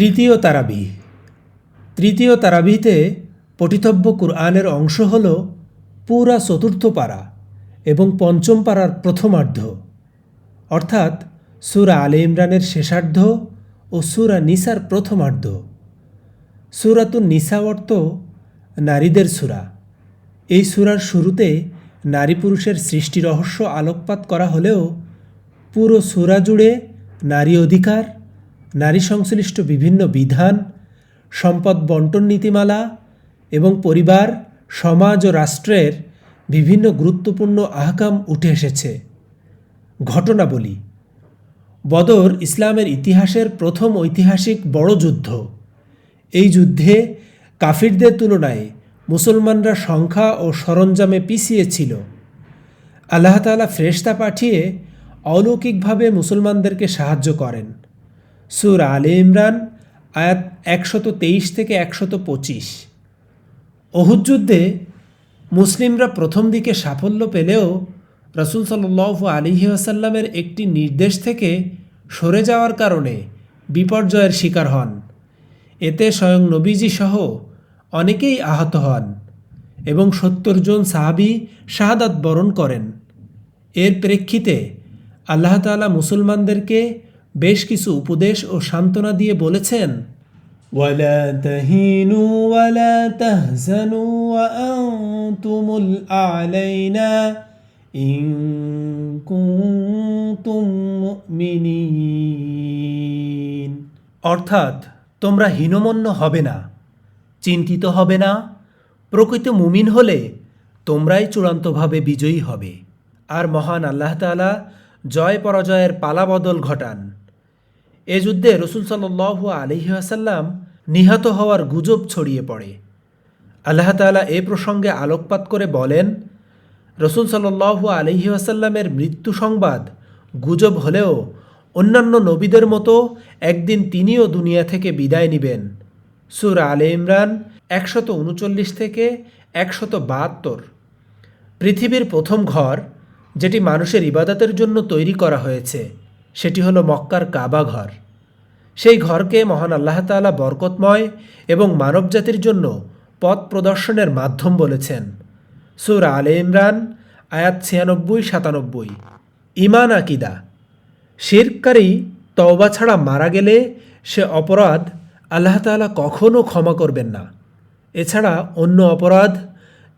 তৃতীয় তারাবি তৃতীয় তারাবিতে পঠিতব্য কুরআনের অংশ হল পুরা চতুর্থ পারা এবং পঞ্চম পারার প্রথমার্ধ। অর্থাৎ সুরা আলে ইমরানের শেষার্ধ ও সুরা নিসার প্রথমার্ধ। সুরাতুন নিসা অর্থ নারীদের সুরা। এই সুরার শুরুতে নারী পুরুষের সৃষ্টি রহস্য আলোকপাত করা হলেও পুরো সুরা জুড়ে নারী অধিকার নারী সংশ্লিষ্ট বিভিন্ন বিধান, সম্পদ বন্টন নীতিমালা এবং পরিবার, সমাজ ও রাষ্ট্রের বিভিন্ন গুরুত্বপূর্ণ আহকাম উঠে এসেছে। ঘটনা বলি বদর ইসলামের ইতিহাসের প্রথম ঐতিহাসিক বড় যুদ্ধ। এই যুদ্ধে কাফিরদের তুলনায় মুসলমানরা সংখ্যা ও সরঞ্জামে পিছিয়ে ছিল। আল্লাহ তাআলা ফ্রেশতা পাঠিয়ে অলৌকিকভাবে মুসলমানদেরকে সাহায্য করেন। সুর আলে ইমরান, আয়াত একশত তেইশ থেকে একশত পঁচিশ। অহুদ যুদ্ধে মুসলিমরা প্রথম দিকে সাফল্য পেলেও রসুল সাল্লাহ আলিহি আসাল্লামের একটি নির্দেশ থেকে সরে যাওয়ার কারণে বিপর্যয়ের শিকার হন। এতে স্বয়ং নবীজি সহ অনেকেই আহত হন এবং সত্তর জন সাহাবি শাহাদাত বরণ করেন। এর প্রেক্ষিতে আল্লাহ তাআলা মুসলমানদেরকে বেশ কিছু উপদেশ ও সান্ত্বনা দিয়ে বলেছেন ولا تهينوا ولا تهزنوا وأنتم الأعلين إن كنتم مؤمنين অর্থাৎ তোমরা হীনমন্য হবে না চিন্তিত হবে না প্রকৃত মুমিন হলে তোমরাই চূড়ান্তভাবে বিজয়ী হবে আর মহান আল্লাহ তাআলা জয় পরাজয়ের পালাবদল ঘটান এ যুদ্ধে রসুল সাল্লু আলহি আসাল্লাম নিহত হওয়ার গুজব ছড়িয়ে পড়ে। আল্লাহ তাআলা এ প্রসঙ্গে আলোকপাত করে বলেন, রসুল সাল্লু আলহি আসাল্লামের মৃত্যু সংবাদ গুজব হলেও অন্যান্য নবীদের মতো একদিন তিনিও দুনিয়া থেকে বিদায় নিবেন। সুর আলে ইমরান একশত উনচল্লিশ থেকে একশত বাহাত্তর। পৃথিবীর প্রথম ঘর, যেটি মানুষের ইবাদতের জন্য তৈরি করা হয়েছে। সেটি হলো মক্কার কাবা ঘর। সেই ঘরকে মহান আল্লাহ তাআলা বরকতময় এবং মানবজাতির জন্য পথ প্রদর্শনের মাধ্যম বলেছেন। সুর আলে ইমরান, আয়াত ছিয়ানব্বই, সাতানব্বই। ইমান আকিদা। শিরকারী তওবা ছাড়া মারা গেলে সে অপরাধ আল্লাহ তাআলা কখনও ক্ষমা করবেন না। এছাড়া অন্য অপরাধ,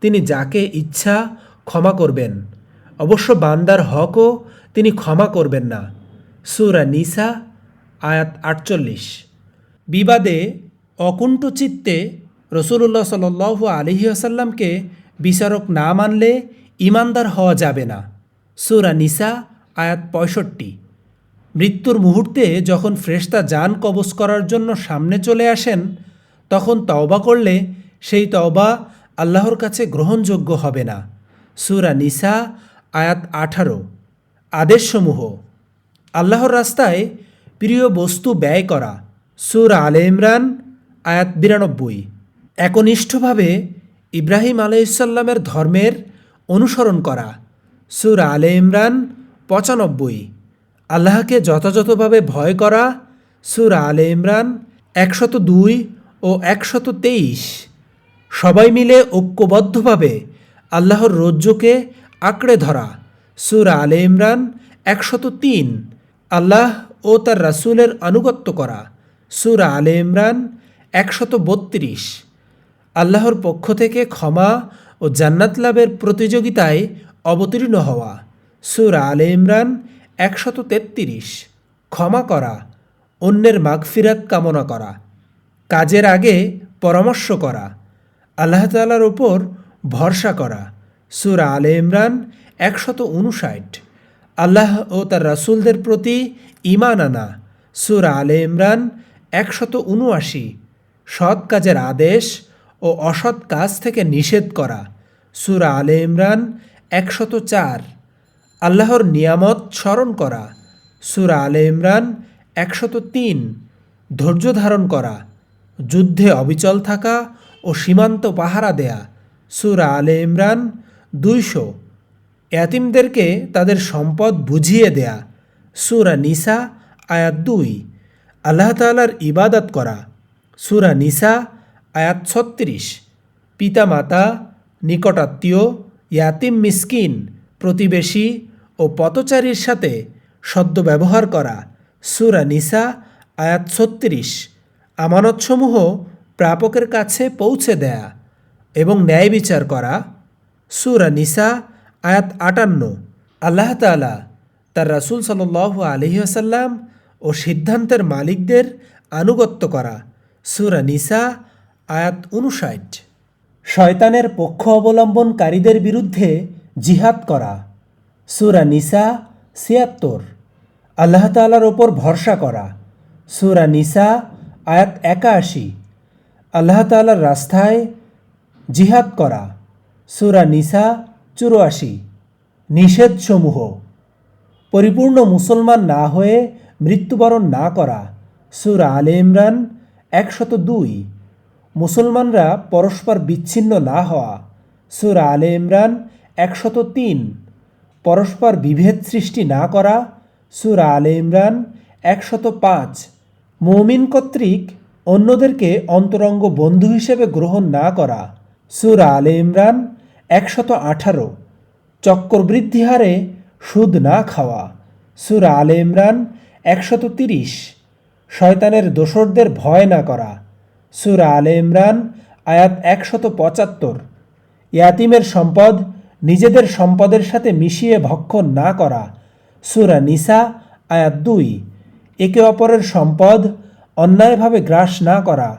তিনি যাকে ইচ্ছা ক্ষমা করবেন। অবশ্য বান্দার হকও তিনি ক্ষমা করবেন না। সুরা নিসা, আয়াত আটচল্লিশ। বিবাদে অকুণ্ঠ চিত্তে রসুল্লাহ সাল আলহি আসাল্লামকে বিচারক না মানলে ইমানদার হওয়া যাবে না। সুরা নিসা, আয়াত পঁয়ষট্টি। মৃত্যুর মুহূর্তে যখন ফ্রেশতা যান কবজ করার জন্য সামনে চলে আসেন, তখন তওবা করলে সেই তওবা আল্লাহর কাছে গ্রহণযোগ্য হবে না। সুরা নিসা, আয়াত আঠারো। আদেশসমূহ আল্লাহর রাস্তায় প্রিয় বস্তু ব্যয় করা। সুর আলে ইমরান, আয়াত বিরানব্বই। একনিষ্ঠভাবে ইব্রাহিম আলাইসাল্লামের ধর্মের অনুসরণ করা। সুর আলে ইমরান, পঁচানব্বই। আল্লাহকে যথাযথভাবে ভয় করা। সুর আলে ইমরান একশত দুই ও একশত তেইশ সবাই মিলে ঐক্যবদ্ধভাবে আল্লাহর রজ্জুকে আঁকড়ে ধরা। সুর আলে ইমরান একশত তিন আল্লাহ ও তার রাসুলের আনুগত্য করা। সুরা আলে ইমরান একশত বত্রিশ। আল্লাহর পক্ষ থেকে ক্ষমা ও জান্নাত লাভের প্রতিযোগিতায় অবতীর্ণ হওয়া। সুরা আলে ইমরান একশত তেত্রিশ। ক্ষমা করা, অন্যের মাগফিরাত কামনা করা, কাজের আগে পরামর্শ করা, আল্লাহ তালার ওপর ভরসা করা। সুরা আলে ইমরান একশত উনষাট। আল্লাহ ও তার রাসুলদের প্রতি ইমান আনা। সুরা আলে ইমরান একশত উনআশি, সৎ কাজের আদেশ ও অসৎ কাজ থেকে নিষেধ করা। সুরা আলে ইমরান একশত চার, আল্লাহর নিয়ামত স্মরণ করা। সুরা আলে ইমরান একশত তিন, ধৈর্য ধারণ করা। যুদ্ধে অবিচল থাকা ও সীমান্ত পাহারা দেয়া। সুরা আলে ইমরান দুইশো এতিমদেরকে তাদের সম্পদ বুঝিয়ে দেয়া। সুরা নিসা, আয়াত দুই। আল্লাহ তাআলার ইবাদত করা। সুরা নিসা, আয়াত ছত্রিশ। পিতা মাতা নিকটাত্মীয়, ইয়াতিম মিসকিন, প্রতিবেশী ও পথচারীর সাথে সদ্য ব্যবহার করা। সুরা নিসা, আয়াত ছত্রিশ। আমানতসমূহ প্রাপকের কাছে পৌঁছে দেয়া এবং ন্যায় বিচার করা। সুরা নিসা আয়াত আটান্ন। আল্লাহ তাআলা তার রাসূল সাল্লাল্লাহু আলাইহি আসাল্লাম ও সিদ্ধান্তের মালিকদের আনুগত্য করা সুরা নিসা আয়াত উনষাট শয়তানের পক্ষ অবলম্বনকারীদের বিরুদ্ধে জিহাদ করা সুরা নিসা ছিয়াত্তর। আল্লাহ তাআলার ওপর ভরসা করা সুরা নিসা আয়াত একাশি। আল্লাহ তাআলার রাস্তায় জিহাদ করা সুরা নিসা চুরাশি। নিষেধসমূহ। পরিপূর্ণ মুসলমান না হয়ে মৃত্যুবরণ না করা। সুরা আলে ইমরান একশত দুই। মুসলমানরা পরস্পর বিচ্ছিন্ন না হওয়া। সুরা আলে ইমরান একশত তিন। পরস্পর বিভেদ সৃষ্টি না করা। সুরা আলে ইমরান একশত পাঁচ। মৌমিন কর্তৃক অন্যদেরকে অন্তরঙ্গ বন্ধু হিসেবে গ্রহণ না করা। সুরা আলে ইমরান একশত আঠারো। চক্রবৃদ্ধি হারে সুদ না খাওয়া। সুরা আলে ইমরান একশত তিরিশ। শয়তানের দোসরদের ভয় না করা। সুরা আলে ইমরান আয়াত একশত পঁচাত্তর। ইয়াতিমের সম্পদ নিজেদের সম্পদের সাথে মিশিয়ে ভক্ষণ না করা। সুরা নিসা আয়াত দুই। একে অপরের সম্পদ অন্যায়ভাবে গ্রাস না করা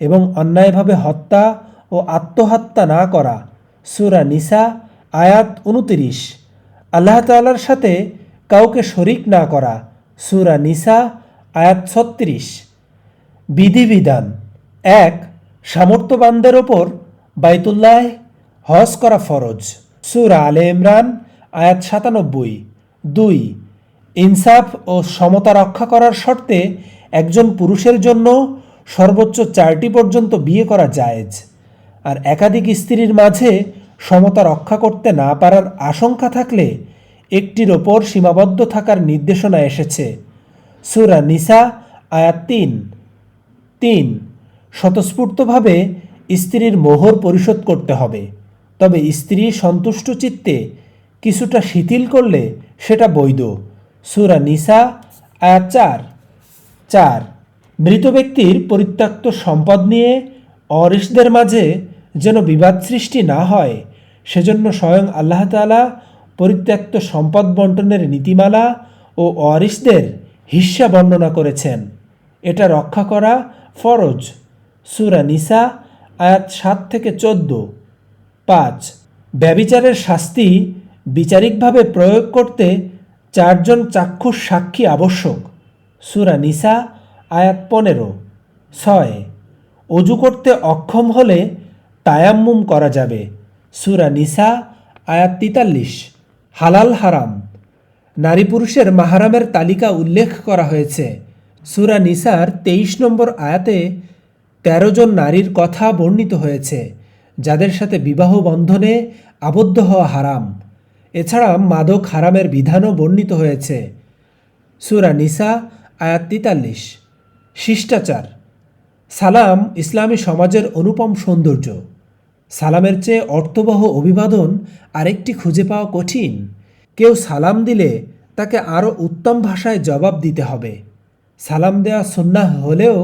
এবং অন্যায়ভাবে হত্যা ও আত্মহত্যা না করা। সুরা নিসা, আয়াত উনতিরিশ। আল্লাহ তাআলার সাথে কাউকে শরিক না করা, সুরা নিসা, আয়াত ছত্রিশ। বিধিবিধান। এক, সামর্থ্যবানদের ওপর বাইতুল্লাহ হজ করা ফরজ। সুরা আলে ইমরান, আয়াত সাতানব্বই। দুই, ইনসাফ ও সমতা রক্ষা করার শর্তে একজন পুরুষের জন্য সর্বোচ্চ চারটি পর্যন্ত বিয়ে করা জায়েজ। আর একাধিক স্ত্রীর মাঝে সমতা রক্ষা করতে না পারার আশঙ্কা থাকলে একটির ওপর সীমাবদ্ধ থাকার নির্দেশনা এসেছে। সুরা নিসা, আয়াত তিন। তিন, স্বতঃস্ফূর্তভাবে স্ত্রীর মোহর পরিশোধ করতে হবে। তবে স্ত্রী সন্তুষ্ট চিত্তে কিছুটা শিথিল করলে সেটা বৈধ। সুরা নিসা, আয়াত চার। চার, মৃত ব্যক্তির পরিত্যক্ত সম্পদ নিয়ে অরিসদের মাঝে যেন বিবাদ সৃষ্টি না হয়, সেজন্য স্বয়ং আল্লাহ তাআলা পরিত্যক্ত সম্পদ বন্টনের নীতিমালা ও অরিসদের হিস্যা বর্ণনা করেছেন। এটা রক্ষা করা ফরজ। সুরা নিসা, আয়াত সাত থেকে চোদ্দ। পাঁচ। ব্যবিচারের শাস্তি বিচারিকভাবে প্রয়োগ করতে চারজন চাক্ষুষ সাক্ষী আবশ্যক। সুরা নিসা, আয়াত পনেরো। ছয়। অজু করতে অক্ষম হলে তায়াম্মুম করা যাবে। সুরা নিসা, আয়াত তিতাল্লিশ। হালাল হারাম। নারী পুরুষের মাহারামের তালিকা উল্লেখ করা হয়েছে। সুরা নিসার তেইশ নম্বর আয়াতে তেরো জন নারীর কথা বর্ণিত হয়েছে, যাদের সাথে বিবাহ বন্ধনে আবদ্ধ হওয়া হারাম। এছাড়া মাদক হারামের বিধানও বর্ণিত হয়েছে। সুরা নিসা, আয়াত তিতাল্লিশ। শিষ্টাচার। সালাম ইসলামী সমাজের অনুপম সৌন্দর্য। সালামের চেয়ে অর্থবহ অভিবাদন আরেকটি খুঁজে পাওয়া কঠিন। কেউ সালাম দিলে তাকে আরও উত্তম ভাষায় জবাব দিতে হবে। সালাম দেওয়া সুন্নাহ হলেও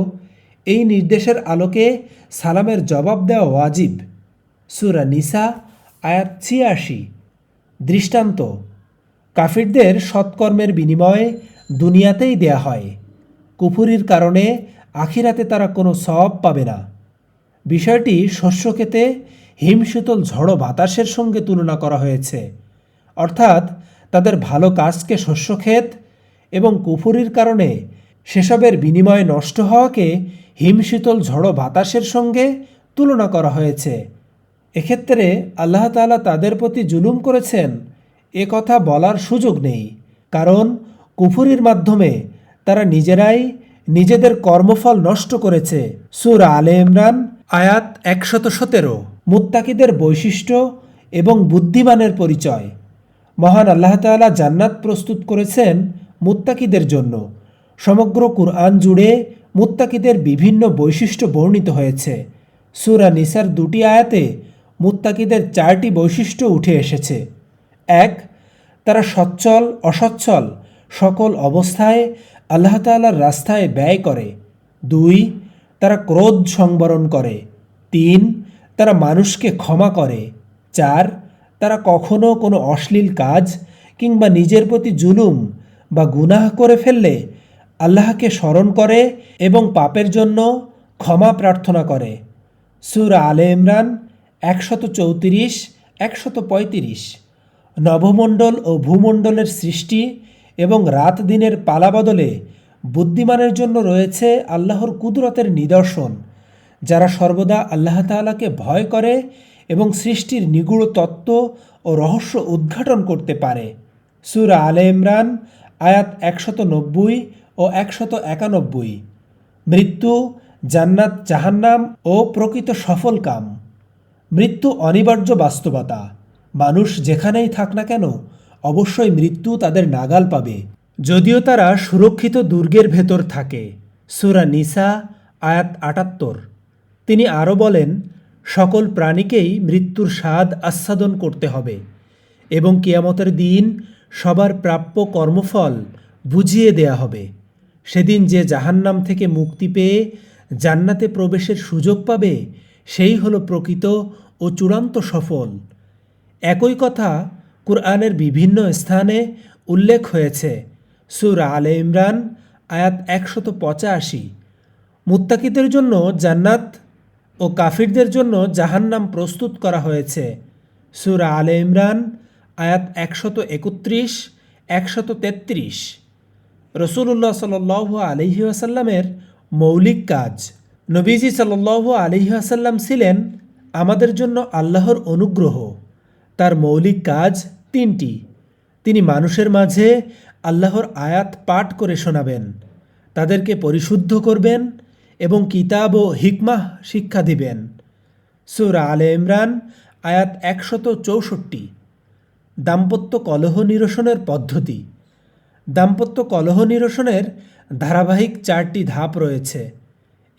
এই নির্দেশের আলোকে সালামের জবাব দেওয়া ওয়াজিব। সুরা নিসা, আয়াত ছিয়াশি। দৃষ্টান্ত, কাফিরদের সৎকর্মের বিনিময়ে দুনিয়াতেই দেয়া হয়। কুফুরির কারণে আখিরাতে তারা কোনো সব পাবে না। বিষয়টি শস্যক্ষেতে হিমশীতল ঝড়ো বাতাসের সঙ্গে তুলনা করা হয়েছে। অর্থাৎ তাদের ভালো কাজকে শস্যক্ষেত এবং কুফুরির কারণে সেসবের বিনিময়ে নষ্ট হওয়াকে হিমশীতল ঝড়ো বাতাসের সঙ্গে তুলনা করা হয়েছে। এক্ষেত্রে আল্লাহ তাআলা তাদের প্রতি জুলুম করেছেন, এ কথা বলার সুযোগ নেই। কারণ কুফুরির মাধ্যমে তারা নিজেরাই নিজেদের কর্মফল নষ্ট করেছে। সুর আলে ইমরান আয়াত একশত সতেরো মুত্তাকিদের বৈশিষ্ট্য এবং বুদ্ধিমানের পরিচয়। মহান আল্লাহ তাআলা জান্নাত প্রস্তুত করেছেন মুত্তাকিদের জন্য। সমগ্র কুরআন জুড়ে মুত্তাকিদের বিভিন্ন বৈশিষ্ট্য বর্ণিত হয়েছে। সুরা নিসার দুটি আয়াতে মুত্তাকিদের চারটি বৈশিষ্ট্য উঠে এসেছে। এক, তারা সচ্ছল, অসচ্ছল সকল অবস্থায় আল্লাহ তাআলার রাস্তায় ব্যয় করে। দুই তারা ক্রোধ সংবরণ করে। তিন, তারা মানুষকে ক্ষমা করে। চার, তারা কখনো কোনো অশ্লীল কাজ কিংবা নিজের প্রতি জুলুম বা গুনাহ করে ফেললে আল্লাহকে স্মরণ করে এবং পাপের জন্য ক্ষমা প্রার্থনা করে। সুরা আলে ইমরান একশত চৌত্রিশ, একশত পঁয়ত্রিশ। নবমণ্ডল ও ভূমণ্ডলের সৃষ্টি এবং রাত দিনের পালাবদলে বুদ্ধিমানের জন্য রয়েছে আল্লাহর কুদরতের নিদর্শন, যারা সর্বদা আল্লাহ তাআলাকে ভয় করে এবং সৃষ্টির নিগুড় তত্ত্ব ও রহস্য উদ্ঘাটন করতে পারে। সুরা আলে ইমরান, আয়াত একশত নব্বই ও একশত একানব্বই। মৃত্যু, জান্নাত, জাহান্নাম ও প্রকৃত সফল কাম। মৃত্যু অনিবার্য বাস্তবতা। মানুষ যেখানেই থাক না কেন, অবশ্যই মৃত্যু তাদের নাগাল পাবে। যদিও তারা সুরক্ষিত দুর্গের ভেতর থাকে। সুরা নিসা, আয়াত আটাত্তর। তিনি আরও বলেন, সকল প্রাণীকেই মৃত্যুর স্বাদ আস্বাদন করতে হবে এবং কিয়ামতের দিন সবার প্রাপ্য কর্মফল বুঝিয়ে দেয়া হবে। সেদিন যে জাহান্নাম থেকে মুক্তি পেয়ে জান্নাতে প্রবেশের সুযোগ পাবে, সেই হলো প্রকৃত ও চূড়ান্ত সফল। একই কথা কুরআনের বিভিন্ন স্থানে উল্লেখ হয়েছে। সুরা আলে ইমরান, আয়াত একশত পঁচাশি। মুত্তাকিদের জন্য জান্নাত ও কাফিরদের জন্য জাহান্নাম প্রস্তুত করা হয়েছে। সুরা আলে ইমরান, আয়াত একশত একত্রিশ, একশত তেত্রিশ। রসুল্লাহ সাল আলহি আসাল্লামের মৌলিক কাজ। নবীজি সাল আলহি আসাল্লাম ছিলেন আমাদের জন্য আল্লাহর অনুগ্রহ। তার মৌলিক কাজ তিনটি। তিনি মানুষের মাঝে আল্লাহর আয়াত পাঠ করে শোনাবেন, তাদেরকে পরিশুদ্ধ করবেন এবং কিতাব ও হিকমাহ শিক্ষা দিবেন। সুরা আলে ইমরান, আয়াত একশত চৌষট্টি। দাম্পত্য কলহ নিরসনের পদ্ধতি। দাম্পত্য কলহ নিরসনের ধারাবাহিক চারটি ধাপ রয়েছে।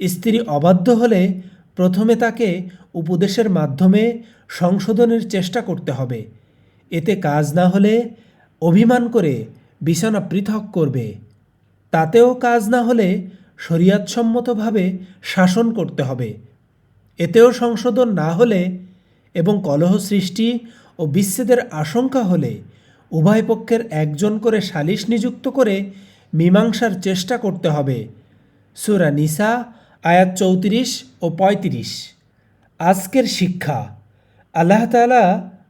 স্ত্রী অবাধ্য হলে প্রথমে তাকে উপদেশের মাধ্যমে সংশোধনের চেষ্টা করতে হবে। এতে কাজ না হলে অভিমান করে বিছানা পৃথক করবে। তাতেও কাজ না হলে শরিয়াতসম্মতভাবে শাসন করতে হবে। এতেও সংশোধন না হলে এবং কলহ সৃষ্টি ও বিচ্ছেদের আশঙ্কা হলে উভয় পক্ষের একজন করে সালিশ নিযুক্ত করে মীমাংসার চেষ্টা করতে হবে। সুরা নিসা, আয়াত চৌত্রিশ ও পঁয়ত্রিশ। আজকের শিক্ষা। আল্লাহ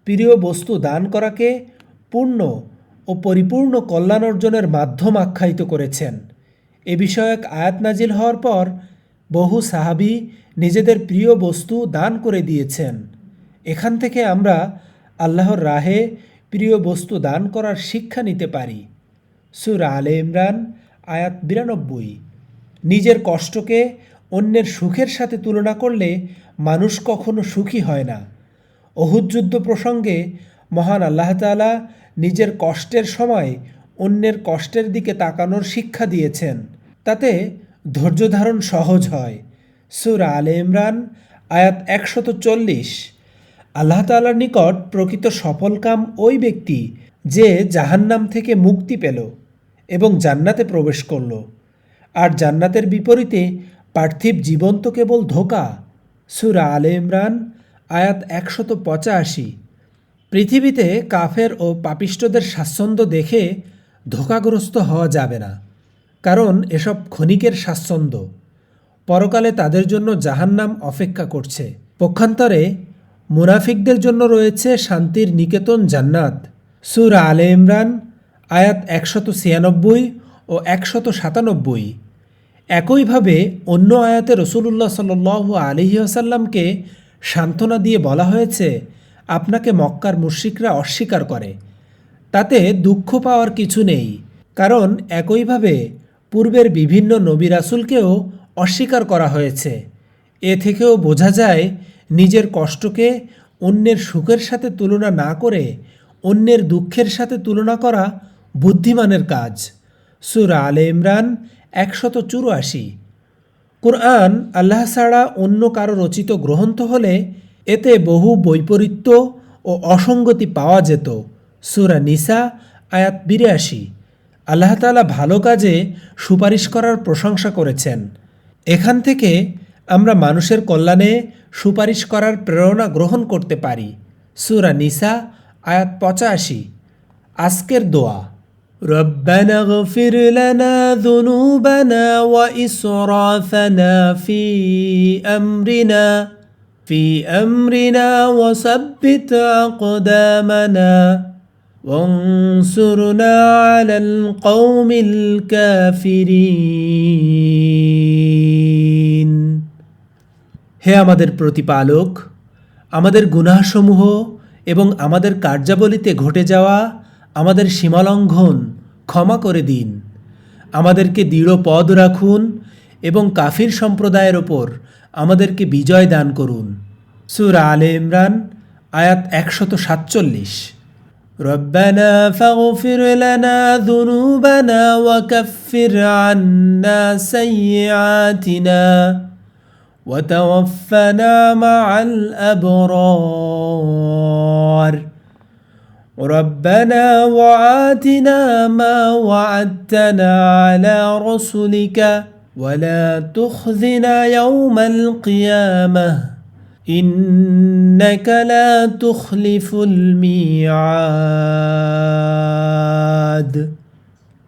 প্রিয় বস্তু দান করাকে পূর্ণ ও পরিপূর্ণ কল্যাণ অর্জনের মাধ্যম আখ্যায়িত করেছেন। এ বিষয়ক আয়াত নাজিল হওয়ার পর বহু সাহাবি নিজেদের প্রিয় বস্তু দান করে দিয়েছেন। এখান থেকে আমরা আল্লাহর রাহে প্রিয় বস্তু দান করার শিক্ষা নিতে পারি। সুরা আলে ইমরান, আয়াত বিরানব্বই। নিজের কষ্টকে অন্যের সুখের সাথে তুলনা করলে মানুষ কখনো সুখী হয় না। অহুদ যুদ্ধ প্রসঙ্গে মহান আল্লাহ তাআলা নিজের কষ্টের সময় অন্যের কষ্টের দিকে তাকানোর শিক্ষা দিয়েছেন। তাতে ধৈর্য ধারণ সহজ হয়। সুরা আলে ইমরান, আয়াত একশত চল্লিশ। আল্লাহ তাআলার নিকট প্রকৃত সফলকাম ওই ব্যক্তি যে জাহান্নাম থেকে মুক্তি পেল এবং জান্নাতে প্রবেশ করল। আর জান্নাতের বিপরীতে পার্থিব জীবন তো কেবল ধোকা। সুরা আলে ইমরান, আয়াত একশত পঁচাশি। পৃথিবীতে কাফের ও পাপিষ্টদের স্বাচ্ছন্দ্য দেখে ধোকাগ্রস্ত হওয়া যাবে না, কারণ এসব ক্ষণিকের স্বাচ্ছন্দ্য। পরকালে তাদের জন্য জাহান্নাম অপেক্ষা করছে। পক্ষান্তরে মুনাফিকদের জন্য রয়েছে শান্তির নিকেতন জান্নাত। সুরা আলে ইমরান, আয়াত একশত ছিয়ানব্বই ও একশত সাতানব্বই। একইভাবে অন্য আয়াতে রসুলুল্লাহ সাল আলহি আসাল্লামকে সান্ত্বনা দিয়ে বলা হয়েছে আপনাকে মক্কার মুশ্রিকরা অস্বীকার করে। তাতে দুঃখ পাওয়ার কিছু নেই, কারণ একইভাবে পূর্বের বিভিন্ন নবী রাসুলকেও অস্বীকার করা হয়েছে। এ থেকেও বোঝা যায়, নিজের কষ্টকে অন্যের সুখের সাথে তুলনা না করে অন্যের দুঃখের সাথে তুলনা করা বুদ্ধিমানের কাজ। সুরা আলে ইমরান একশত চুরাশি। কোরআন আল্লাহ ছাড়া অন্য কারও রচিত গ্রন্থ হলে এতে বহু বৈপরীত্য ও অসঙ্গতি পাওয়া যেত সুরা নিসা আয়াত বিরাশি আল্লাহ তালা ভালো কাজে সুপারিশ করার প্রশংসা করেছেন এখান থেকে আমরা মানুষের কল্যাণে সুপারিশ করার প্রেরণা গ্রহণ করতে পারি সুরা নিসা আয়াত পঁচাশি আজকের দোয়া ربنا اغفر لنا ذنوبنا وإسرافنا في أمرنا في أمرنا وثبت أقدامنا وانصرنا على القوم الكافرين হে আমাদের প্রতিপালক আমাদের গুনাহসমূহ এবং আমাদের কার্যাবলীতে ঘটে যাওয়া আমাদের সীমালঙ্ঘন ক্ষমা করে দিন আমাদেরকে দৃঢ় পদ রাখুন এবং কাফির সম্প্রদায়ের ওপর আমাদেরকে বিজয় দান করুন সুরা আলে ইমরান আয়াত একশত সাতচল্লিশ ربنا فاغفر لنا ذنوبنا وكفر عنا سيئاتنا وتوفنا مع الأبرار ربنا وآتنا ما وعدتنا على رسلك ولا تخزنا يوم القيامة إنك لا تخلف الميعاد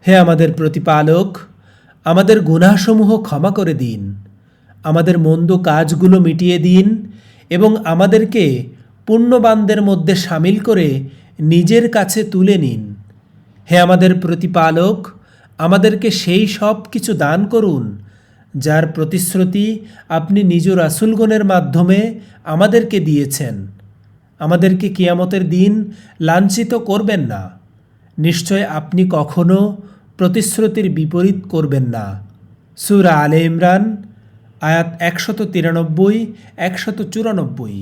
হে আমাদের প্রতিপালক আমাদের গুনাহসমূহ ক্ষমা করে দিন আমাদের মন্দ কাজগুলো মিটিয়ে দিন এবং আমাদেরকে পুণ্যবানদের মধ্যে সামিল করে নিজের কাছে তুলে নিন হে আমাদের প্রতিপালক আমাদেরকে সেই সব কিছু দান করুন, যার প্রতিশ্রুতি আপনি নিজ রাসুলগণের মাধ্যমে আমাদেরকে দিয়েছেন। আমাদেরকে কিয়ামতের দিন লাঞ্ছিত করবেন না। নিশ্চয় আপনি কখনো প্রতিশ্রুতির বিপরীত করবেন না। সুরা আলে ইমরান, আয়াত একশত তিরানব্বই, একশত চুরানব্বই।